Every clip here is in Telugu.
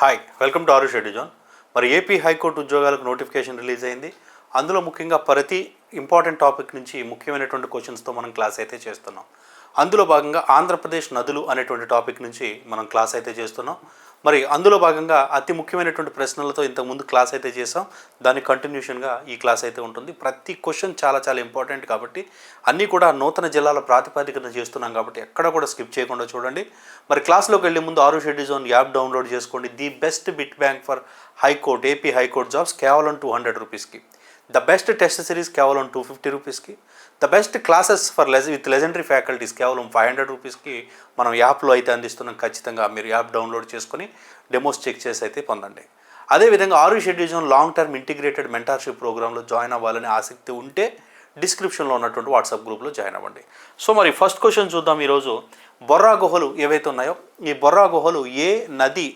హాయ్ వెల్కమ్ టు ఆరు షెడ్యూ జోన్ మరి ఏపీ హైకోర్టు ఉద్యోగాలకు నోటిఫికేషన్ రిలీజ్ అయింది. అందులో ముఖ్యంగా ప్రతి ఇంపార్టెంట్ టాపిక్ నుంచి ముఖ్యమైనటువంటి క్వశ్చన్స్తో మనం క్లాస్ అయితే చేస్తున్నాం. అందులో భాగంగా ఆంధ్రప్రదేశ్ నదులు అనేటువంటి టాపిక్ నుంచి మనం క్లాస్ అయితే చేస్తున్నాం. మరి అందులో భాగంగా అతి ముఖ్యమైనటువంటి ప్రశ్నలతో ఇంతకుముందు క్లాస్ అయితే చేసాం దాని కంటిన్యూషన్గా ఈ క్లాస్ అయితే ఉంటుంది. ప్రతి క్వశ్చన్ చాలా చాలా ఇంపార్టెంట్ కాబట్టి అన్నీ కూడా నూతన జిల్లాల ప్రాతిపదికన చేస్తున్నాం కాబట్టి ఎక్కడ కూడా స్కిప్ చేయకుండా చూడండి. మరి క్లాస్లోకి వెళ్ళే ముందు ఆరు షెడ్యూల్ జోన్ యాప్ డౌన్లోడ్ చేసుకోండి. The best bit bank for high court AP high court jobs కేవలం టూ హండ్రెడ్ రూపీస్కి. ద బెస్ట్ టెస్ట్ సిరీస్ కేవలం టూ ఫిఫ్టీ రూపీస్కి. ద బెస్ట్ క్లాసెస్ ఫర్ లెజ్ విత్ లెజెండరీ ఫ్యాకల్టీస్ కేవలం ఫైవ్ హండ్రెడ్ రూపీస్కి మనం యాప్లో అయితే అందిస్తున్నాం. ఖచ్చితంగా మీరు యాప్ డౌన్లోడ్ చేసుకొని డెమోస్ చెక్ చేసి అయితే పొందండి. అదేవిధంగా ఆరు షెడ్యూజన్ లాంగ్ టర్మ్ ఇంటిగ్రేటెడ్ మెంటార్షిప్ ప్రోగ్రాంలో జాయిన్ అవ్వాలని ఆసక్తి ఉంటే డిస్క్రిప్షన్లో ఉన్నటువంటి వాట్సాప్ గ్రూప్లో జాయిన్ అవ్వండి. సో మరి ఫస్ట్ క్వశ్చన్ చూద్దాం ఈరోజు. బొర్రా గుహలు ఏవైతే ఉన్నాయో ఈ బొర్రా గుహలు ఏ నది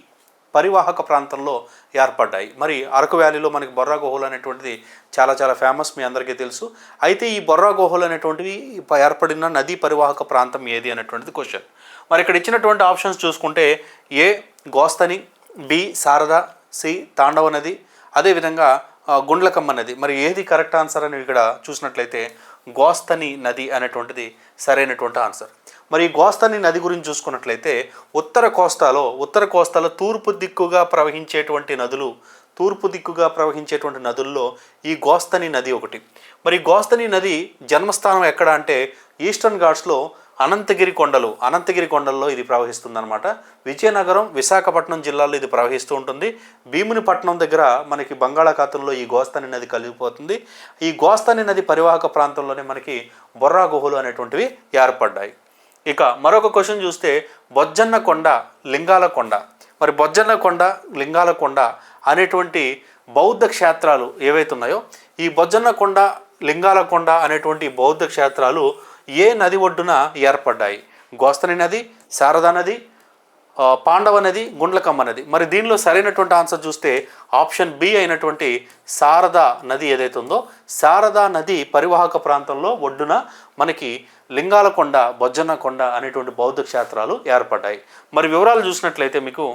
పరివాహక ప్రాంతంలో ఏర్పడ్డాయి. మరి అరకు వ్యాలీలో మనకి బొర్రా గుహలు అనేటువంటిది చాలా చాలా ఫేమస్ మీ అందరికీ తెలుసు. అయితే ఈ బొర్రా గుహలు అనేటువంటివి ఏర్పడిన నదీ పరివాహక ప్రాంతం ఏది అనేటువంటిది క్వశ్చన్ మరి ఇక్కడ ఇచ్చినటువంటి ఆప్షన్స్ చూసుకుంటే A Gosthani B Sharada C Tandava నది అదేవిధంగా గుండ్లకమ్మ నది. మరి ఏది కరెక్ట్ ఆన్సర్ అని ఇక్కడ చూసినట్లయితే గోస్తని నది అనేటువంటిది సరైనటువంటి ఆన్సర్ మరి ఈ నది గురించి చూసుకున్నట్లయితే ఉత్తర కోస్తాలో ఉత్తర కోస్తాలో తూర్పు దిక్కుగా ప్రవహించేటువంటి నదులు తూర్పు దిక్కుగా ప్రవహించేటువంటి నదుల్లో ఈ గోస్తని నది ఒకటి. మరి గోస్తని నది జన్మస్థానం ఎక్కడ అంటే ఈస్టర్న్ ఘాట్స్లో అనంతగిరి కొండలు అనంతగిరి కొండల్లో ఇది ప్రవహిస్తుందన్నమాట. విజయనగరం విశాఖపట్నం జిల్లాలో ఇది ప్రవహిస్తూ ఉంటుంది. భీమునిపట్నం దగ్గర మనకి బంగాళాఖాతంలో ఈ గోస్తాని నది కలిగిపోతుంది. ఈ గోస్తాని నది పరివాహక ప్రాంతంలోనే మనకి బొర్రా గుహలు అనేటువంటివి ఏర్పడ్డాయి. ఇక మరొక క్వశ్చన్ చూస్తే బొజ్జన్న కొండ లింగాల కొండ. మరి బొజ్జన్న కొండ లింగాల కొండ అనేటువంటి బౌద్ధ క్షేత్రాలు ఏవైతే ఉన్నాయో ఈ బొజ్జన్న కొండ లింగాల కొండ అనేటువంటి బౌద్ధ క్షేత్రాలు ఏ నది ఒడ్డున ఏర్పడ్డాయి? గోస్తని నది శారదా నది పాండవ నది గుండ్లకమ్మ నది. మరి దీనిలో సరైనటువంటి ఆన్సర్ చూస్తే ఆప్షన్ బి అయినటువంటి శారదా నది ఏదైతే ఉందో శారదా నది పరివాహక ప్రాంతంలో ఒడ్డున మనకి లింగాలకొండ బొజ్జన్న కొండ అనేటువంటి బౌద్ధ క్షేత్రాలు ఏర్పడ్డాయి. మరి వివరాలు చూసినట్లయితే మీకు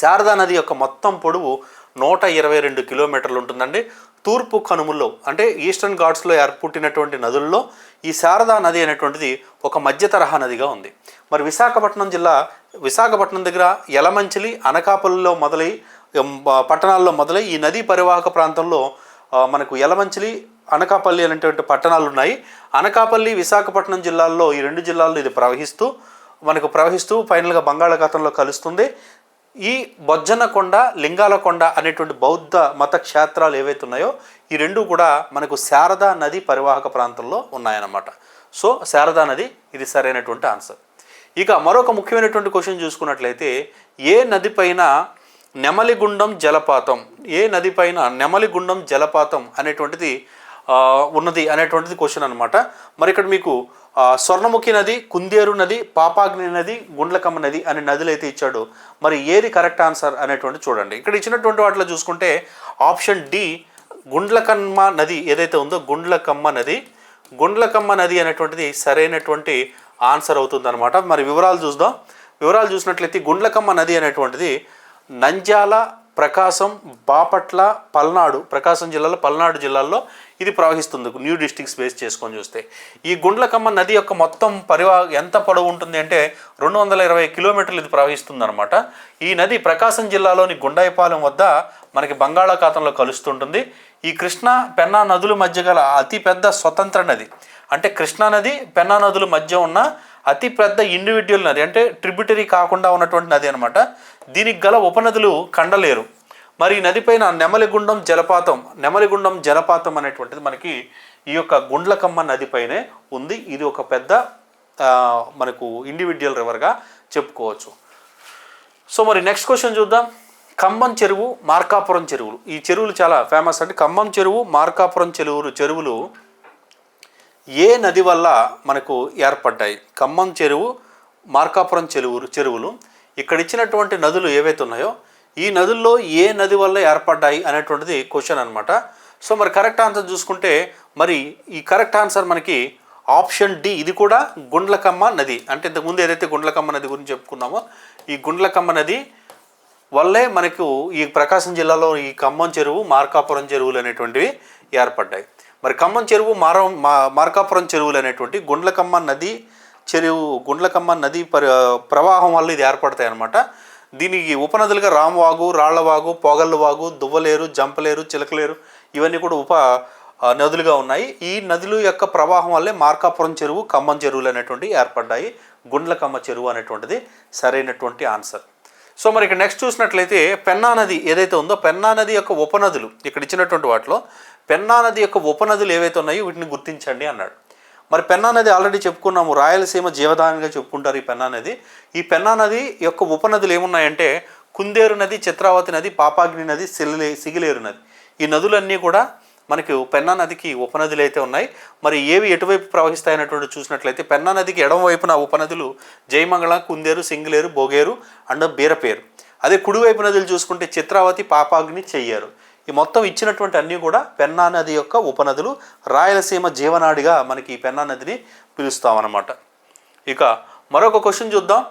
శారదా నది యొక్క మొత్తం పొడవు నూట ఇరవై రెండు కిలోమీటర్లు ఉంటుందండి. తూర్పు కనుమల్లో అంటే ఈస్టర్న్ ఘాట్స్లో ఏర్పుట్టినటువంటి నదుల్లో ఈ శారదా నది అనేటువంటిది ఒక మధ్య తరహా నదిగా ఉంది. మరి విశాఖపట్నం జిల్లా విశాఖపట్నం దగ్గర యలమంచిలి అనకాపల్లిలో మొదలై పట్టణాల్లో మొదలై ఈ నదీ పరివాహక ప్రాంతంలో మనకు యలమంచిలి అనకాపల్లి అనేటువంటి పట్టణాలు ఉన్నాయి అనకాపల్లి విశాఖపట్నం జిల్లాల్లో ఈ రెండు జిల్లాల్లో ఇది ప్రవహిస్తూ మనకు ప్రవహిస్తూ ఫైనల్గా బంగాళాఖాతంలో కలుస్తుంది. ఈ బొజ్జనకొండ లింగాలకొండ అనేటువంటి బౌద్ధ మత క్షేత్రాలు ఏవైతే ఉన్నాయో ఈ రెండు కూడా మనకు శారదా నది పరివాహక ప్రాంతంలో ఉన్నాయన్నమాట. సో శారదా నది ఇది సరైనటువంటి ఆన్సర్. ఇక మరొక ముఖ్యమైనటువంటి క్వశ్చన్ చూసుకున్నట్లయితే ఏ నది పైన నెమలిగుండం జలపాతం ఏ నది పైన నెమలిగుండం జలపాతం అనేటువంటిది ఉన్నది అనేటువంటిది క్వశ్చన్ అనమాట మరి ఇక్కడ మీకు స్వర్ణముఖి నది కుందేరు నది పాపాగ్ని నది గుండ్లకమ్మ నది అనే నదులు అయితే ఇచ్చాడు. మరి ఏది కరెక్ట్ ఆన్సర్ అనేటువంటి చూడండి. ఇక్కడ ఇచ్చినటువంటి వాటిలో చూసుకుంటే ఆప్షన్ డి గుండ్లకమ్మ నది ఏదైతే ఉందో గుండ్లకమ్మ నది. గుండ్లకమ్మ నది అనేటువంటిది సరైనటువంటి ఆన్సర్ అవుతుందన్నమాట. మరి వివరాలు చూద్దాం. వివరాలు చూసినట్లయితే గుండ్లకమ్మ నది అనేటువంటిది నంజాల ప్రకాశం బాపట్ల పల్నాడు ప్రకాశం జిల్లాలో పల్నాడు జిల్లాల్లో ఇది ప్రవహిస్తుంది. న్యూ డిస్టిక్స్ బేస్ చేసుకొని చూస్తే. ఈ గుండ్లకమ్మ నది యొక్క మొత్తం పరివా ఎంత పొడవు ఉంటుంది అంటే రెండు వందల ఇరవై కిలోమీటర్లు ఇది ప్రవహిస్తుంది అనమాట ఈ నది ప్రకాశం జిల్లాలోని గుండాయిపాలెం వద్ద మనకి బంగాళాఖాతంలో కలుస్తుంటుంది. ఈ కృష్ణా పెన్నా నదుల మధ్య గల అతిపెద్ద స్వతంత్ర నది. అంటే కృష్ణా నది పెన్నా నదుల మధ్య ఉన్న అతి పెద్ద ఇండివిజువల్ నది అంటే ట్రిబ్యూటరీ కాకుండా ఉన్నటువంటి నది అనమాట దీనికి గల ఉపనదులు కండలేరు మరి ఈ నదిపైన నెమలిగుండం జలపాతం నెమలిగుండం జలపాతం అనేటువంటిది మనకి ఈ యొక్క గుండ్లకమ్మ నదిపైనే ఉంది. ఇది ఒక పెద్ద మనకు ఇండివిజువల్ రివర్గా చెప్పుకోవచ్చు. సో మరి నెక్స్ట్ క్వశ్చన్ చూద్దాం. ఖమ్మం చెరువు మార్కాపురం చెరువులు. ఈ చెరువులు చాలా ఫేమస్ అంటే ఖమ్మం చెరువు మార్కాపురం చెరువులు చెరువులు ఏ నది వల్ల మనకు ఏర్పడ్డాయి? ఖమ్మం చెరువు మార్కాపురం చెరువులు చెరువులు. ఇక్కడ ఇచ్చినటువంటి నదులు ఏవైతే ఉన్నాయో ఈ నదుల్లో ఏ నది వల్ల ఏర్పడ్డాయి అనేటువంటిది క్వశ్చన్ అనమాట సో మరి కరెక్ట్ ఆన్సర్ చూసుకుంటే మరి ఈ కరెక్ట్ ఆన్సర్ మనకి ఆప్షన్ డి ఇది కూడా గుండ్లకమ్మ నది. అంటే ఇంతకుముందు ఏదైతే గుండ్లకమ్మ నది గురించి చెప్పుకున్నామో ఈ గుండ్లకమ్మ నది వల్లే మనకు ఈ ప్రకాశం జిల్లాలో ఈ ఖమ్మం చెరువు మార్కాపురం చెరువులు అనేటువంటివి ఏర్పడ్డాయి. మరి ఖమ్మం చెరువు మార మా- మార్కాపురం చెరువులు అనేటువంటి గుండ్లకమ్మ నది చెరువు గుండ్లకమ్మ నది పరి ప్రవాహం వల్ల ఇది ఏర్పడతాయి అన్నమాట దీనికి ఉపనదులుగా రామవాగు రాళ్ళవాగు పొగళ్ళవాగు దువ్వలేరు జంపలేరు చిలకలేరు ఇవన్నీ కూడా ఉప నదులుగా ఉన్నాయి. ఈ నదుల యొక్క ప్రవాహం వల్లే మార్కాపురం చెరువు ఖమ్మం చెరువులు అనేటువంటివి ఏర్పడ్డాయి. గుండ్లకమ్మ చెరువు అనేటువంటిది సరైనటువంటి ఆన్సర్. సో మరి ఇక్కడ నెక్స్ట్ చూసినట్లయితే పెన్నా నది ఏదైతే ఉందో పెన్నా నది యొక్క ఉపనదులు ఇక్కడ ఇచ్చినటువంటి వాటిలో పెన్నా నది యొక్క ఉపనదులు ఏవైతే ఉన్నాయో వీటిని గుర్తించండి అన్నాడు. మరి పెన్నా నది ఆల్రెడీ చెప్పుకున్నాము. రాయలసీమ జీవదానిగా చెప్పుకుంటారు ఈ పెన్నా నది. ఈ పెన్నా నది యొక్క ఉపనదులు ఏమున్నాయంటే కుందేరు నది చిత్రావతి నది పాపాగ్ని నది సిలిలే సిగిలేరు నది. ఈ నదులన్నీ కూడా మనకి పెన్నా నదికి ఉపనదులు అయితే ఉన్నాయి. మరి ఏవి ఎటువైపు ప్రవహిస్తాయన్నటువంటి చూసినట్లయితే పెన్నా నదికి ఎడమ వైపున ఉపనదులు జయమంగళ కుందేరు సింగిలేరు బొగేరు అండ్ బీరపేరు. అదే కుడివైపు నదులు చూసుకుంటే చిత్రావతి పాపాగ్ని చెయ్యారు. ఈ మొత్తం ఇచ్చినటువంటి అన్నీ కూడా పెన్నా నది యొక్క ఉపనదులు రాయలసీమ జీవనాడిగా మనకి ఈ పెన్నా నదిని పిలుస్తామన్నమాట. ఇక మరొక క్వశ్చన్ చూద్దాం.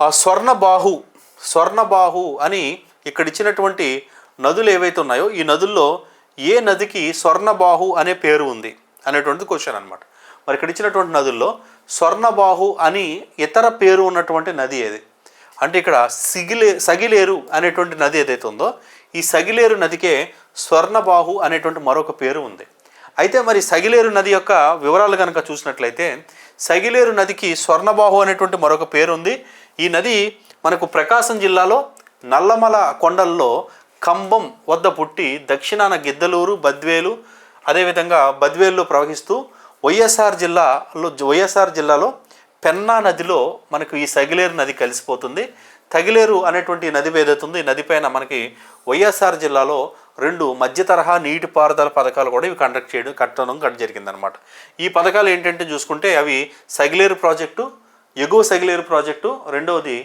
ఆ స్వర్ణబాహు స్వర్ణబాహు అని ఇక్కడ ఇచ్చినటువంటి నదులు ఏవైతే ఉన్నాయో ఈ నదుల్లో ఏ నదికి స్వర్ణబాహు అనే పేరు ఉంది అనేటువంటిది క్వశ్చన్ అనమాట మరి ఇక్కడ ఇచ్చినటువంటి నదుల్లో స్వర్ణబాహు అని ఇతర పేరు ఉన్నటువంటి నది ఏది? అంటే ఇక్కడ సిగిలే సగిలేరు అనేటువంటి నది ఏదైతే ఉందో ఈ సగిలేరు నదికే స్వర్ణబాహు అనేటువంటి మరొక పేరు ఉంది. అయితే మరి సగిలేరు నది యొక్క వివరాలు కనుక చూసినట్లయితే సగిలేరు నదికి స్వర్ణబాహు అనేటువంటి మరొక పేరు ఉంది. ఈ నది మనకు ప్రకాశం జిల్లాలో నల్లమల కొండల్లో కంబం వద్ద పుట్టి దక్షిణాన గిద్దలూరు బద్వేలు అదేవిధంగా బద్వేలులో ప్రవహిస్తూ వైఎస్ఆర్ జిల్లాలో వైఎస్ఆర్ జిల్లాలో పెన్నా నదిలో మనకు ఈ సగిలేరు నది కలిసిపోతుంది. తగిలేరు అనేటువంటి నది వేదతుంది ఈ నదిపైన మనకి వైఎస్ఆర్ జిల్లాలో రెండు మధ్య తరహా నీటిపారుదల పథకాలు కూడా ఇవి కండక్ట్ చేయడం కట్టడం కట్ జరిగిందనమాట ఈ పథకాలు ఏంటంటే చూసుకుంటే అవి సగిలేరు ప్రాజెక్టు ఎగువ సగిలేరు ప్రాజెక్టు రెండవది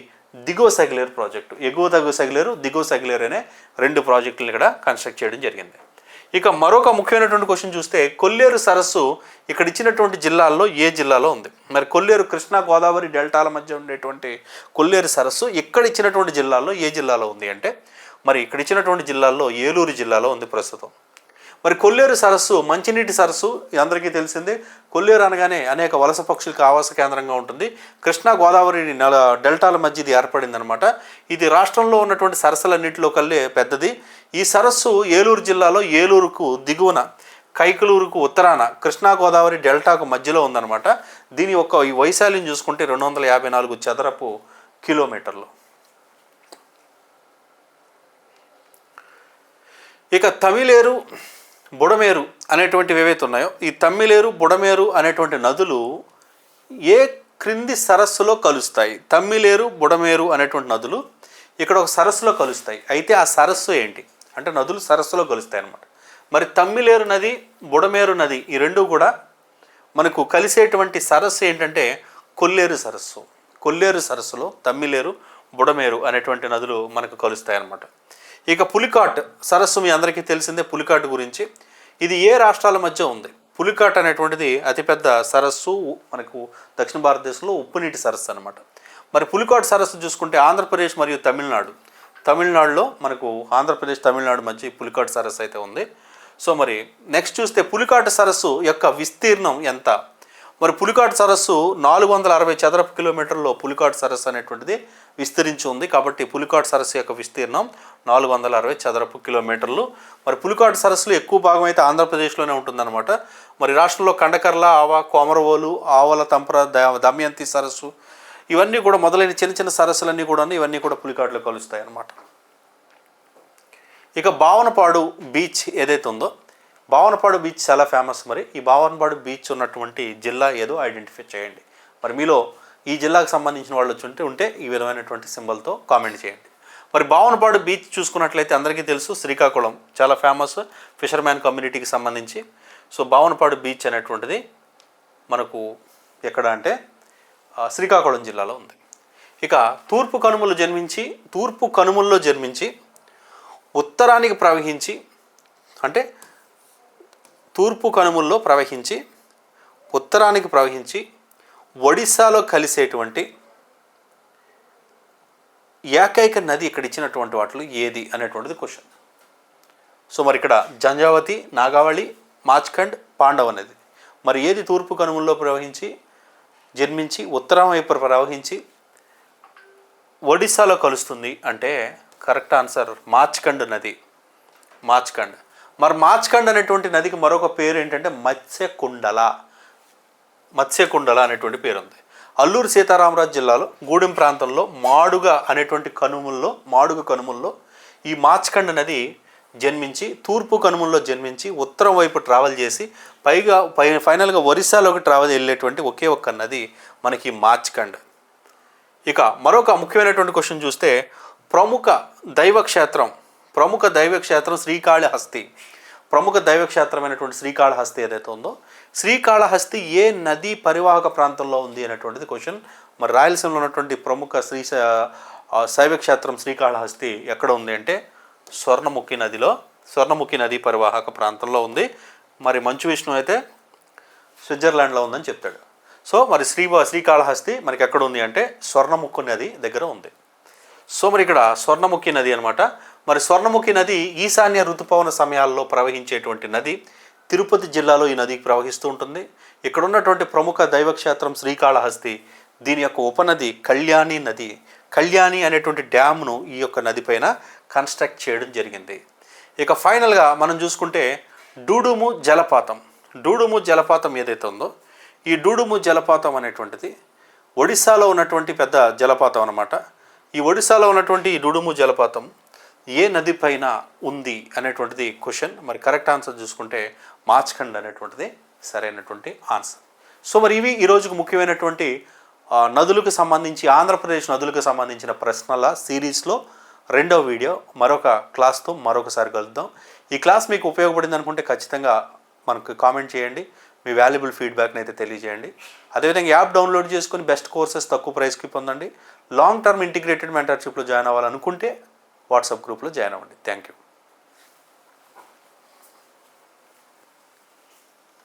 దిగువ సగిలేరు ప్రాజెక్టు. ఎగువ తగు సగిలేరు దిగువ సగిలేరు అనే రెండు ప్రాజెక్టులు ఇక్కడ కన్స్ట్రక్ట్ చేయడం జరిగింది. ఇక మరొక ముఖ్యమైనటువంటి క్వశ్చన్ చూస్తే కొల్లేరు సరస్సు ఇక్కడ ఇచ్చినటువంటి జిల్లాల్లో ఏ జిల్లాలో ఉంది? మరి కొల్లేరు కృష్ణా గోదావరి డెల్టాల మధ్య ఉండేటువంటి కొల్లేరు సరస్సు ఇక్కడ ఇచ్చినటువంటి జిల్లాల్లో ఏ జిల్లాలో ఉంది అంటే మరి ఇక్కడ ఇచ్చినటువంటి జిల్లాల్లో ఏలూరు జిల్లాలో ఉంది ప్రస్తుతం. మరి కొల్లేరు సరస్సు మంచినీటి సరస్సు అందరికీ తెలిసిందే. కొల్లేరు అనగానే అనేక వలస పక్షులకు ఆవాస కేంద్రంగా ఉంటుంది. కృష్ణా గోదావరి నెల డెల్టాల మధ్య ఇది ఏర్పడిందనమాట ఇది రాష్ట్రంలో ఉన్నటువంటి సరస్సులన్నింటిలో కల్లే పెద్దది. ఈ సరస్సు ఏలూరు జిల్లాలో ఏలూరుకు దిగువన కైకలూరుకు ఉత్తరాన కృష్ణా గోదావరి డెల్టాకు మధ్యలో ఉందన్నమాట. దీని యొక్క ఈ వైశాల్యం చూసుకుంటే రెండు వందల యాభై నాలుగు చదరపు కిలోమీటర్లు. ఇక తమిళేరు బుడమేరు అనేటువంటివి ఏవైతే ఉన్నాయో ఈ తమ్మిలేరు బుడమేరు అనేటువంటి నదులు ఏ క్రింది సరస్సులో కలుస్తాయి? తమ్మిలేరు బుడమేరు అనేటువంటి నదులు ఇక్కడ ఒక సరస్సులో కలుస్తాయి. అయితే ఆ సరస్సు ఏంటి? అంటే నదులు సరస్సులో కలుస్తాయి అన్నమాట. మరి తమ్మిలేరు నది బుడమేరు నది ఈ రెండు కూడా మనకు కలిసేటువంటి సరస్సు ఏంటంటే కొల్లేరు సరస్సు. కొల్లేరు సరస్సులో తమ్మిలేరు బుడమేరు అనేటువంటి నదులు మనకు కలుస్తాయి అన్నమాట. ఇక పులికాట్ సరస్సు మీ అందరికీ తెలిసిందే పులికాట్ గురించి. ఇది ఏ రాష్ట్రాల మధ్య ఉంది? పులికాట్ అనేటువంటిది అతిపెద్ద సరస్సు మనకు దక్షిణ భారతదేశంలో ఉప్పునీటి సరస్సు అనమాట మరి పులికాట్ సరస్సు చూసుకుంటే ఆంధ్రప్రదేశ్ మరియు తమిళనాడు. తమిళనాడులో మనకు ఆంధ్రప్రదేశ్ తమిళనాడు మధ్య పులికాట్ సరస్సు అయితే ఉంది. సో మరి నెక్స్ట్ చూస్తే పులికాట్ సరస్సు యొక్క విస్తీర్ణం ఎంత? మరి పులికాట్ సరస్సు నాలుగు వందల అరవై చదరపు కిలోమీటర్లో పులికాట్ సరస్సు అనేటువంటిది విస్తరించి ఉంది కాబట్టి పులికాట్ సరస్సు యొక్క విస్తీర్ణం నాలుగు వందల అరవై చదరపు కిలోమీటర్లు. మరి పులికాట్ సరస్సులో ఎక్కువ భాగం అయితే ఆంధ్రప్రదేశ్లోనే ఉంటుందన్నమాట. మరి రాష్ట్రంలో కండకర్ల ఆవ కోమరవోలు ఆవల తంపర ద- దమయంతి సరస్సు ఇవన్నీ కూడా మొదలైన చిన్న చిన్న సరస్సులన్నీ కూడా ఇవన్నీ కూడా పులికాట్లో కలుస్తాయి అన్నమాట ఇక భావనపాడు బీచ్ ఏదైతే ఉందో భావనపాడు బీచ్ చాలా ఫేమస్ మరి. ఈ భావనపాడు బీచ్ ఉన్నటువంటి జిల్లా ఏదో ఐడెంటిఫై చేయండి. మరి మీలో ఈ జిల్లాకు సంబంధించిన వాళ్ళు వచ్చి ఉంటే ఉంటే ఈ విధమైనటువంటి సింబల్తో కామెంట్ చేయండి. మరి భావనపాడు బీచ్ చూసుకున్నట్లయితే అందరికీ తెలుసు శ్రీకాకుళం చాలా ఫేమస్ ఫిషర్మ్యాన్ కమ్యూనిటీకి సంబంధించి. సో భావనపాడు బీచ్ అనేటువంటిది మనకు ఎక్కడ అంటే శ్రీకాకుళం జిల్లాలో ఉంది. ఇక తూర్పు కనుమలు జన్మించి తూర్పు కనుమల్లో జన్మించి ఉత్తరానికి ప్రవహించి అంటే తూర్పు కనుమల్లో ప్రవహించి ఉత్తరానికి ప్రవహించి ఒడిశాలో కలిసేటువంటి ఏకైక నది ఇక్కడ ఇచ్చినటువంటి వాటిలో ఏది అనేటువంటిది క్వశ్చన్. సో మరి ఇక్కడ జంజావతి నాగావళి మాచ్ఖండ్ పాండవ నది. మరి ఏది తూర్పు కనుమల్లో ప్రవహించి జన్మించి ఉత్తరం వైపు ప్రవహించి ఒడిశాలో కలుస్తుంది అంటే కరెక్ట్ ఆన్సర్ మాచ్కండ్ నది. మాచ్కండ్ మరి మాచ్కండ్ అనేటువంటి నదికి మరొక పేరు ఏంటంటే మత్స్యకుండల. మత్స్యకుండల అనేటువంటి పేరు ఉంది అల్లూరు సీతారామరాజు జిల్లాలో గూడెం ప్రాంతంలో మాడుగ అనేటువంటి కనుమల్లో మాడుగ కనుమల్లో ఈ మాచ్కండ్ నది జన్మించి తూర్పు కనుమల్లో జన్మించి ఉత్తరం వైపు ట్రావెల్ చేసి పైగా పై ఫైనల్గా ఒరిస్సాలోకి ట్రావెల్ వెళ్ళేటువంటి ఒకే ఒక్క నది మనకి మాచ్కండ్ ఇక మరొక ముఖ్యమైనటువంటి క్వశ్చన్ చూస్తే ప్రముఖ దైవక్షేత్రం ప్రముఖ దైవక్షేత్రం శ్రీకాళహస్తి. ప్రముఖ దైవక్షేత్రమైనటువంటి శ్రీకాళహస్తి ఏదైతే ఉందో శ్రీకాళహస్తి ఏ నది పరివాహక ప్రాంతంలో ఉంది అనేటువంటిది క్వశ్చన్ మరి రాయలసీమలో ఉన్నటువంటి ప్రముఖ శ్రీ శైవక్షేత్రం శ్రీకాళహస్తి ఎక్కడ ఉంది అంటే స్వర్ణముఖి నదిలో స్వర్ణముఖి నది పరివాహక ప్రాంతంలో ఉంది. మరి మంచు విష్ణు అయితే స్విట్జర్లాండ్లో ఉందని చెప్తాడు. సో మరి శ్రీ శ్రీకాళహస్తి మనకి ఎక్కడ ఉంది అంటే స్వర్ణముఖి నది దగ్గర ఉంది. సో మరి ఇక్కడ స్వర్ణముఖి నది అనమాట మరి స్వర్ణముఖి నది ఈశాన్య ఋతుపవన సమయాల్లో ప్రవహించేటువంటి నది తిరుపతి జిల్లాలో ఈ నదికి ప్రవహిస్తూ ఉంటుంది. ఇక్కడ ఉన్నటువంటి ప్రముఖ దైవక్షేత్రం శ్రీకాళహస్తి దీని యొక్క ఉపనది కళ్యాణి నది. కళ్యాణి అనేటువంటి డ్యామ్ను ఈ యొక్క నదిపైన కన్స్ట్రక్ట్ చేయడం జరిగింది. ఇక ఫైనల్గా మనం చూసుకుంటే డూడుము జలపాతం. డూడుము జలపాతం ఏదైతే ఉందో ఈ డూడుము జలపాతం అనేటువంటిది ఒడిశాలో ఉన్నటువంటి పెద్ద జలపాతం అన్నమాట. ఈ ఒడిశాలో ఉన్నటువంటి ఈ డుడుము జలపాతం ఏ నది పైన ఉంది అనేటువంటిది క్వశ్చన్. మరి కరెక్ట్ ఆన్సర్ చూసుకుంటే మాచ్ఖండ్ అనేటువంటిది సరైనటువంటి ఆన్సర్. సో మరి ఇవి ఈ రోజుకు ముఖ్యమైనటువంటి నదులకు సంబంధించి ఆంధ్రప్రదేశ్ నదులకు సంబంధించిన ప్రశ్నల సిరీస్లో రెండవ వీడియో. మరొక క్లాస్తో మరొకసారి కలుద్దాం. ఈ క్లాస్ మీకు ఉపయోగపడింది అనుకుంటే ఖచ్చితంగా మనకు కామెంట్ చేయండి. మీ వాల్యుబుల్ ఫీడ్బ్యాక్ని అయితే తెలియజేయండి. అదేవిధంగా యాప్ డౌన్లోడ్ చేసుకుని బెస్ట్ కోర్సెస్ తక్కువ ప్రైస్కి పొందండి. లాంగ్ టర్మ్ ఇంటిగ్రేటెడ్ మెంటర్షిప్లో జాయిన్ అవ్వాలనుకుంటే వాట్సాప్ గ్రూప్లో జాయిన్ అవ్వండి. Thank you.